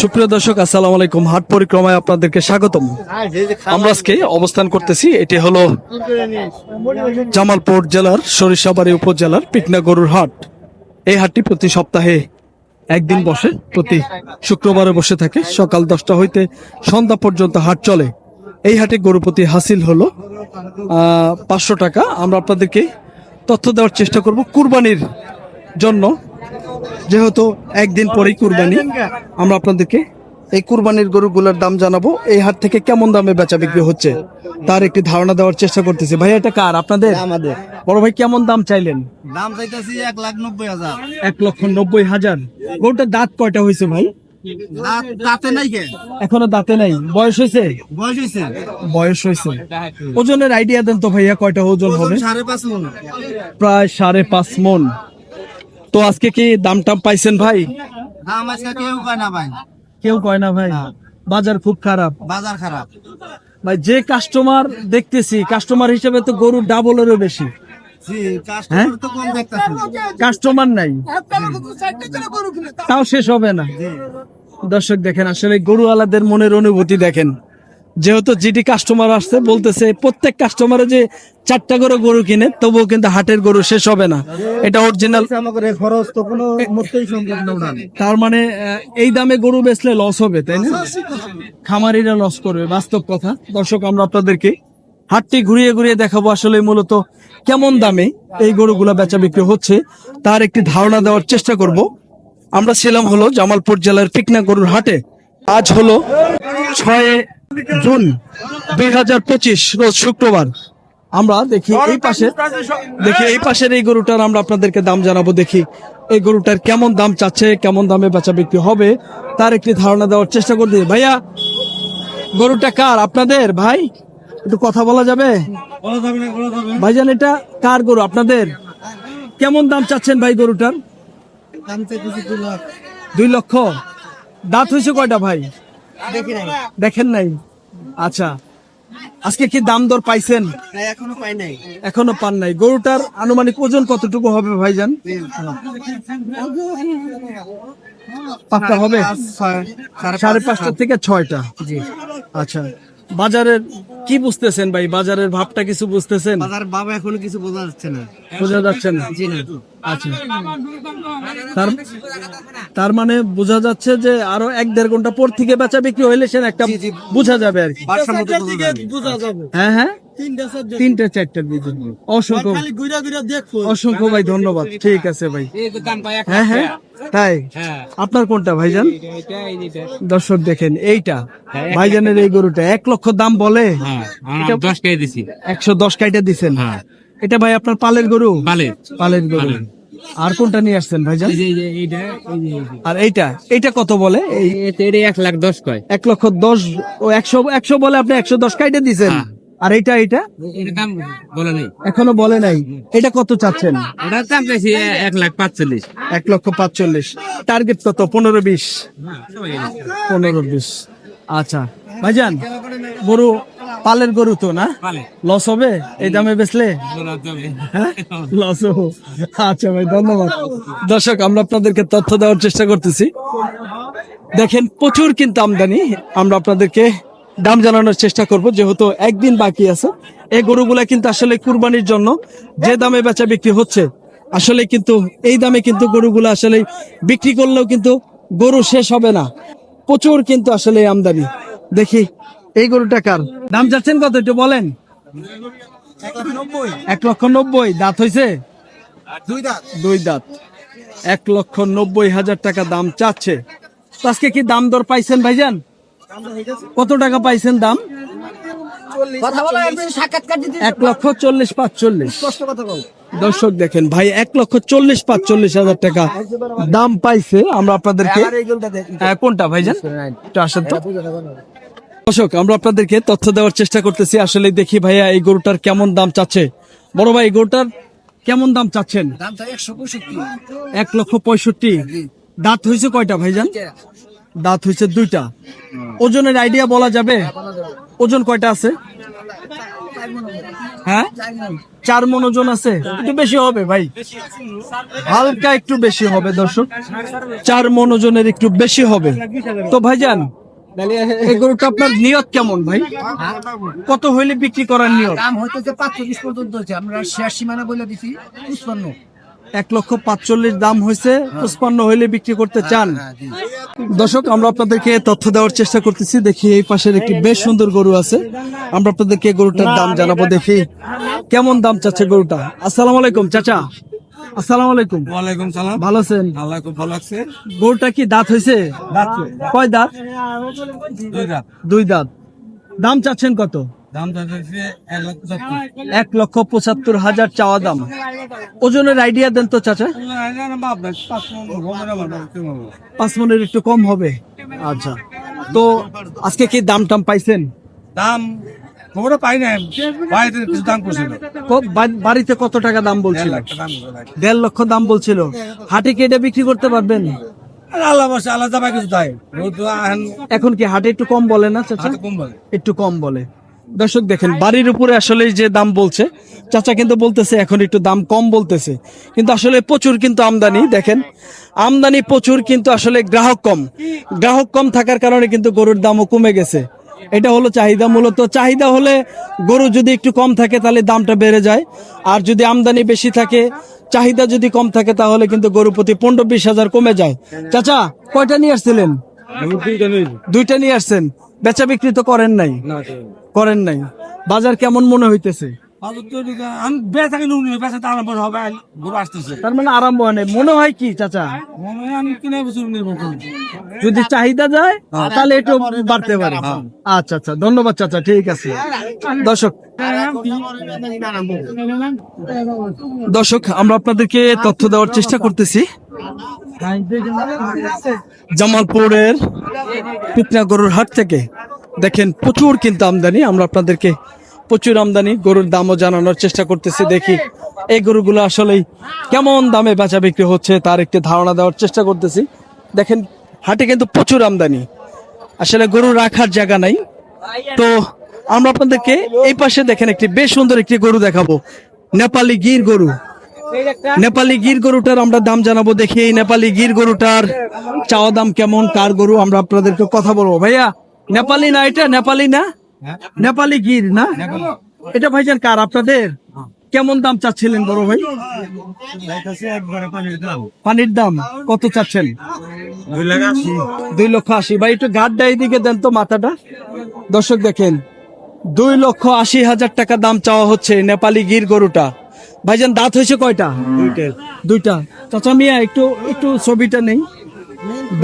সুপ্রিয় দর্শক, আসসালামু আলাইকুম। হাট পরিক্রমায় আপনাদেরকে স্বাগতম। আমরা আজকে অবস্থান করতেছি, এটি হলো জামালপুর জেলার সরিষাবাড়ি উপজেলার পিকনা গরুর হাট। এই হাটটি প্রতি সপ্তাহে একদিন বসে, প্রতি শুক্রবারে বসে থাকে। সকাল দশটা হইতে সন্ধ্যা পর্যন্ত হাট চলে। এই হাটে গরু প্রতি হাসিল হলো পাঁচশো টাকা। আমরা আপনাদেরকে তথ্য দেওয়ার চেষ্টা করব কুরবানির জন্য। যেহেতু একদিন পরেই কুরবানি আমরা আপনাদেরকে এই কুরবানির গরুগুলোর দাম জানাব। এই হাট থেকে কেমন দামে বেচা বিক্রি হচ্ছে তার একটি ধারণা দেওয়ার চেষ্টা করতেছি। ভাই এটা কার? আপনাদের? আমাদের। বড় ভাই কেমন দাম চাইলেন? দাম চাইতেছি এক লাখ নব্বই হাজার। এক লক্ষ নব্বই হাজার। গরুটার দাঁত কয়টা হয়েছে ভাই? দাঁতে নাই এখনও দাঁতে নাই। বয়স হয়েছে? বয়স হয়েছে। বয়স হয়েছে। ওজনের আইডিয়া দেন তো ভাইয়া কয়টা ওজন হবে? সাড়ে পাঁচ মন। প্রায় সাড়ে পাঁচ মন। তো আজকে কি দাম টাম পাইছেন ভাই? দাম আজকে কেউ পায় না ভাই। কেউ কয় না ভাই? বাজার খুব খারাপ। বাজার খারাপ। ভাই যে কাস্টমার দেখতেছি কাস্টমার হিসেবে তো গরু ডাবলেরও বেশি। হ্যাঁ? কাস্টমার নাই। তাও শেষ হবে না। দর্শক দেখেন আসলে গরু আলাদের মনের অনুভূতি দেখেন। যেহেতু জিটি কাস্টমার আসছে বলতেছে প্রত্যেক কাস্টমারে যে চারটা করে গরু কিনে তবুও কিন্তু হাটের গরু শেষ হবে না। এটা অরিজিনাল খরচ তো কোনো তার মানে এই দামে গরু বেচলে লস হবে তাই না? খামারিরা লস করবে বাস্তব কথা। দর্শক আমরা আপনাদেরকে হাটটি ঘুরিয়ে ঘুরিয়ে দেখাবো আসলে মূলত কেমন দামে এই গরুগুলা বেচা বিক্রি হচ্ছে। তার একটি ধারণা দেওয়ার চেষ্টা করব। আমরা ছিলাম হলো জামালপুর জেলার পিকনা গরুর হাটে। আজ হলো ছয় জুন দুই হাজার পঁচিশ রোজ শুক্রবার। আমরা দেখি এই পাশে দেখি এই পাশের এই গরুটার আমরা আপনাদেরকে দাম জানাব দেখি এই গরুটার কেমন দাম চাচ্ছে কেমন দামে বেচা বিক্রি হবে তার একটি ধারণা দেওয়ার চেষ্টা করতে ভাইয়া গরুটা কার? আপনাদের? ভাই একটু কথা বলা যাবে? ভাইজান এটা কার গরু? আপনাদের? কেমন দাম চাচ্ছেন ভাই গরুটার? দুই লক্ষ? দাঁত হয়েছে কয়টা ভাই? দেখেন নাই? আচ্ছা। আজকে কি দাম দর পাইছেন? এখনও পাই নাই। এখনও পান নাই। গরুটার আনুমানিক ওজন কতটুকু হবে ভাইজান? পাক্কা হবে? সাড়ে পাঁচটা থেকে ছয়টা। জি। আচ্ছা। বাজারের কি বুঝতেছেন ভাই? বাজারের ভাবটা কিছু বুঝতেছেন? বাজার বাবা এখন কিছু বোঝা যাচ্ছে না। বোঝা যাচ্ছে না। জি না। আচ্ছা। তার তার মানে বোঝা যাচ্ছে যে আরও এক দেড় ঘণ্টা পর থেকে বেচা বিক্রি হইলে সে একটা। বোঝা যাবে আর কি। বাসার মতো বোঝা যাবে। হ্যাঁ হ্যাঁ। তিনটা চারটার দিকে অসংখ্য ঘুরা ঘুরা দেখো অসংখ্য ভাই ধন্যবাদ। ঠিক আছে ভাই। হ্যাঁ হ্যাঁ? তাই? আপনার কোনটা ভাইজান? দর্শক দেখেন এইটা। ভাইজানের এই গরুটা এক লক্ষ দাম বলে? দশ দিছি। একশো দশ কাইটা দিছেন? হ্যাঁ। এটা ভাই আপনার পালের গরু? পালের। গরু। আর কোনটা নিয়ে আসছেন ভাইজান। আর এইটা এইটা কত বলে? এই এক লাখ দশ কয়। এক লক্ষ দশ ও একশো একশো বলে আপনি একশো দশ কাইটা দিছেন। হ্যাঁ। আর এটা দাম বলে নেই। এখনও বলে নাই। এটা কত চাচ্ছেন? ওটার দাম চাইছি এক লাখ পাঁচচল্লিশ। এক লক্ষ পাঁচচল্লিশ। টার্গেট কত? পনেরো বিশ। পনেরো বিশ। আচ্ছা। ভাইজান গরু পালের গরু তো না? লস হবে? এই দামে বেচলে? হ্যাঁ? লস আচ্ছা ভাই ধন্যবাদ। দর্শক আমরা আপনাদেরকে তথ্য দেওয়ার চেষ্টা করতেছি। দেখেন প্রচুর কিন্তু আমদানি। আমরা আপনাদেরকে দাম জানানোর চেষ্টা করব যেহেতু একদিন বাকি আছে। এই গরুগুলা কিন্তু আসলে কুরবানির জন্য যে দামে বেচা বিক্রি হচ্ছে আসলে কিন্তু এই দামে কিন্তু গরুগুলো আসলে বিক্রি করলেও কিন্তু গরু শেষ হবে না। প্রচুর কিন্তু আসলে আমদানি। দেখি এই গরুটা কার? দাম যাচ্ছেন কত একটু বলেন। এক লক্ষ নব্বই দাঁত হয়েছে দুই দাঁত। দুই দাঁত। এক লক্ষ নব্বই হাজার টাকা দাম চাচ্ছে। আজকে কি দাম দর পাইছেন ভাইজান? কত টাকা পাইছেন দাম? এক লক্ষ চল্লিশ পাঁচচল্লিশ। কথা বল। দর্শক দেখেন ভাই এক লক্ষ চল্লিশ পাঁচচল্লিশ হাজার টাকা দাম পাইছে। আমরা আপনাদেরকে কোনটা ভাইজান? একটু আসেন তো। দর্শক আমরা আপনাদেরকে তথ্য দেওয়ার চেষ্টা করতেছি। আসলে দেখি ভাইয়া এই গরুটার কেমন দাম চাচ্ছে? বড় ভাই গরুটার কেমন দাম চাচ্ছেন? এক লক্ষ পঁয়ষট্টি। দাঁত হয়েছে কয়টা ভাইজান? দাঁত হয়েছে দুইটা। ওজনের আইডিয়া বলা যাবে? ওজন কয়টা আছে? হ্যাঁ? চার মন ওজন আছে? একটু বেশি হবে ভাই। হালকা একটু বেশি হবে দর্শক। চার মন ওজনের একটু বেশি হবে। তো ভাইজান এই গরুটা আপনার নিয়ত কেমন ভাই? কত হইলে বিক্রি করার নিয়ত? দাম হইতেছে পাঁচচল্লিশ পর্যন্ত হচ্ছে আমরা শেয়ার সীমানা বলে দিছি পুষ্পান্ন এক লক্ষ পাঁচচল্লিশ দাম হয়েছে পুষ্পান্ন হইলে বিক্রি করতে চান। দর্শক আমরা আপনাদেরকে তথ্য দেওয়ার চেষ্টা করতেছি। দেখি এই পাশের একটি বেশ সুন্দর গরু আছে। আমরা আপনাদেরকে গরুটার দাম জানাব দেখি কেমন দাম চাচ্ছে গরুটা। আসসালামু আলাইকুম চাচা। আসসালামু আলাইকুম। ওয়ালাইকুম সালাম। ভালো আছেন? আল্লাহ খুব ভালো লাগছে গরুটা কি দাঁত হয়েছে? কয় দাঁত। দুই দাঁত। দাম চাচ্ছেন কত? এক লক্ষ পঁচাত্তর। হাজার চাওয়া দাম। ওজনের আইডিয়া দেন তো চাচা। পাঁচ মনের একটু কম হবে। আচ্ছা। তো আজকে কি দাম টাম পাইছেন? দাম খবরও পাই না বাড়িতে কিছু দাম করছিল। বাড়িতে কত টাকা দাম বলছিল। দেড় লক্ষ দাম বলছিল। হাটে কেটে বিক্রি করতে পারবেন? আর আল্লাহ বসে আল্লাহ যাবা কিছু তাই। এখন কি হাটে একটু কম বলে না চাচা? একটু কম বলে। দর্শক দেখেন বাড়ির উপরে আসলে যে দাম বলছে চাচা কিন্তু বলতেছে এখন একটু দাম কম বলতেছে। কিন্তু আসলে প্রচুর কিন্তু আমদানি দেখেন আমদানি প্রচুর কিন্তু আসলে গ্রাহক কম। গ্রাহক কম থাকার কারণে কিন্তু গরুর দামও কমে গেছে। এটা হলো চাহিদা মূলত চাহিদা হলে গরু যদি একটু কম থাকে তাহলে দামটা বেড়ে যায়। আর যদি আমদানি বেশি থাকে চাহিদা যদি কম থাকে তাহলে কিন্তু গরু প্রতি পনেরো বিশ হাজার কমে যায়। চাচা কয়টা নিয়ে আসছিলেন? দুইটা নিয়ে আসছেন। বেচা বিক্রি তো করেন নাই। করেন নাই। বাজার কেমন মনে হইতেছে? আমি বেচা কিনে বেচা তো আরম্ভ হবে গরু আসতেছে। তার মানে আরম্ভ হয় নাই। মনে হয় কি চাচা? মনে হয় যদি চাহিদা যায় তাহলে একটু বাড়তে পারে। আচ্ছা আচ্ছা ধন্যবাদ চাচা ঠিক আছে। দর্শক দর্শক আমরা আপনাদেরকে তথ্য দেওয়ার চেষ্টা করতেছি। জামালপুরের পিতনা গরুর হাট থেকে দেখেন প্রচুর কিন্তু আমদানি। আমরা আপনাদেরকে প্রচুর আমদানি, গরুর দামও জানানোর চেষ্টা করতেছি, দেখি এই গরুগুলো আসলে কেমন দামে বেচা বিক্রি হচ্ছে তার একটি ধারণা দেওয়ার চেষ্টা করতেছি। দেখেন, হাটে কিন্তু প্রচুর আমদানি। আসলে গরু রাখার জায়গা নাই। তো আমরা আপনাদেরকে এই পাশে দেখেন একটি বেশ সুন্দর একটি গরু দেখাবো। নেপালি গির গরু। নেপালি গির গরুটার আমরা দাম জানাব, দেখি এই নেপালি গির গরুটার চাওয়া দাম কেমন, কার গরু, আমরা আপনাদেরকে কথা বলব। ভাইয়া নেপালি না এটা? নেপালি না? নেপালি গির না? এটা ভাইজান কার আপনাদের? কেমন দাম চাচ্ছিলেন বড় ভাই? পানির দাম। কত চাচ্ছেন? দুই লক্ষ আশি। ভাই একটু গাড্ডা এইদিকে দেন তো মাথাটা। দর্শক দেখেন দুই লক্ষ আশি হাজার টাকা দাম চাওয়া হচ্ছে নেপালি গির গরুটা। ভাইজান দাঁত হয়েছে কয়টা? দুইটা। চাচা মিয়া একটু একটু ছবিটা নেই।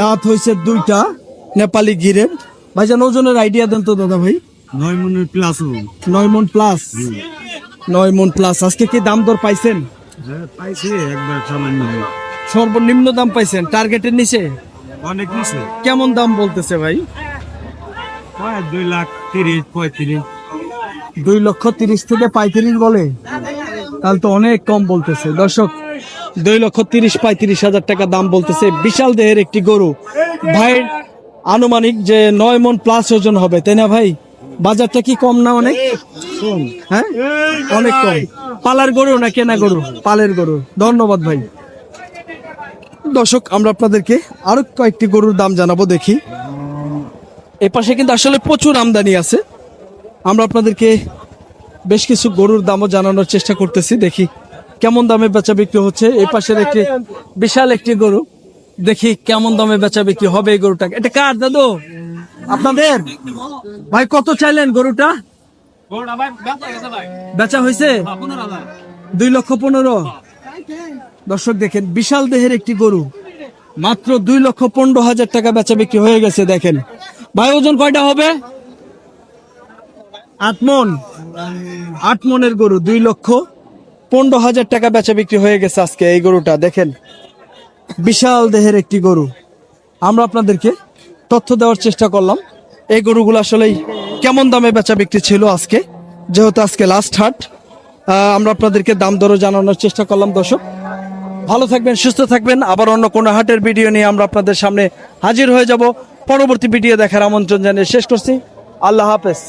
দাঁত হয়েছে দুইটা নেপালি গিরের। ভাইজান ওজনের আইডিয়া দেন তো দাদা ভাই। নয় মনের প্লাস নয় মন প্লাস নয় মন প্লাস আজকে কি দাম দর পাইছেন? পাইছি একবার সামান্য। সর্বনিম্ন দাম পাইছেন টার্গেটের নিচে? অনেক নিচে। কেমন দাম বলতেছে ভাই? দুই লাখ তিরিশ পঁয়ত্রিশ। দুই লক্ষ তিরিশ থেকে পঁয়ত্রিশ বলে? তাহলে তো অনেক কম বলতেছে। দর্শক দুই লক্ষ তিরিশ পঁয়ত্রিশ হাজার টাকা দাম বলতেছে বিশাল দেহের একটি গরু। ভাই আনুমানিক যে নয় মন প্লাস ওজন হবে তাই না ভাই? বাজারটা কি কম না অনেক? হ্যাঁ? অনেক কম। পালার গরু না কেনা গরু? পালের গরু। ধন্যবাদ ভাই। দর্শক আমরা আপনাদেরকে আরও কয়েকটি গরুর দাম জানাব দেখি। এ পাশে কিন্তু আসলে প্রচুর আমদানি আছে। আমরা আপনাদেরকে বেশ কিছু গরুর দামও জানানোর চেষ্টা করতেছি দেখি কেমন দামে বেচা বিক্রি হচ্ছে। এই পাশের একটি বিশাল একটি গরু। দেখি কেমন দামে বেচা বিক্রি হবে এই গরুটা। এটা কার দাদু? আপনাদের? ভাই কত চাইলেন গরুটা? বেচা হয়েছে দুই লক্ষ পনেরো। দর্শক দেখেন বিশাল দেহের একটি গরু। মাত্র দুই লক্ষ পনেরো হাজার টাকা বেচা বিক্রি হয়ে গেছে দেখেন। ভাই ওজন কয়টা হবে? আট মন। আট মনের গরু দুই লক্ষ পনেরো হাজার টাকা বেচা বিক্রি হয়ে গেছে আজকে এই গরুটা দেখেন। বিশাল দেহের একটি গরু। আমরা আপনাদেরকে তথ্য দেওয়ার চেষ্টা করলাম। এই গরুগুলো আসলেই কেমন দামে বেচা বিক্রি ছিল আজকে? যেহেতু আজকে লাস্ট হাট আমরা আপনাদেরকে দাম দরও জানানোর চেষ্টা করলাম, দর্শক। ভালো থাকবেন, সুস্থ থাকবেন। আবার অন্য কোনো হাটের ভিডিও নিয়ে আমরা আপনাদের সামনে হাজির হয়ে যাব। পরবর্তী ভিডিও দেখার আমন্ত্রণ জানিয়ে শেষ করছি। আল্লাহ হাফেজ।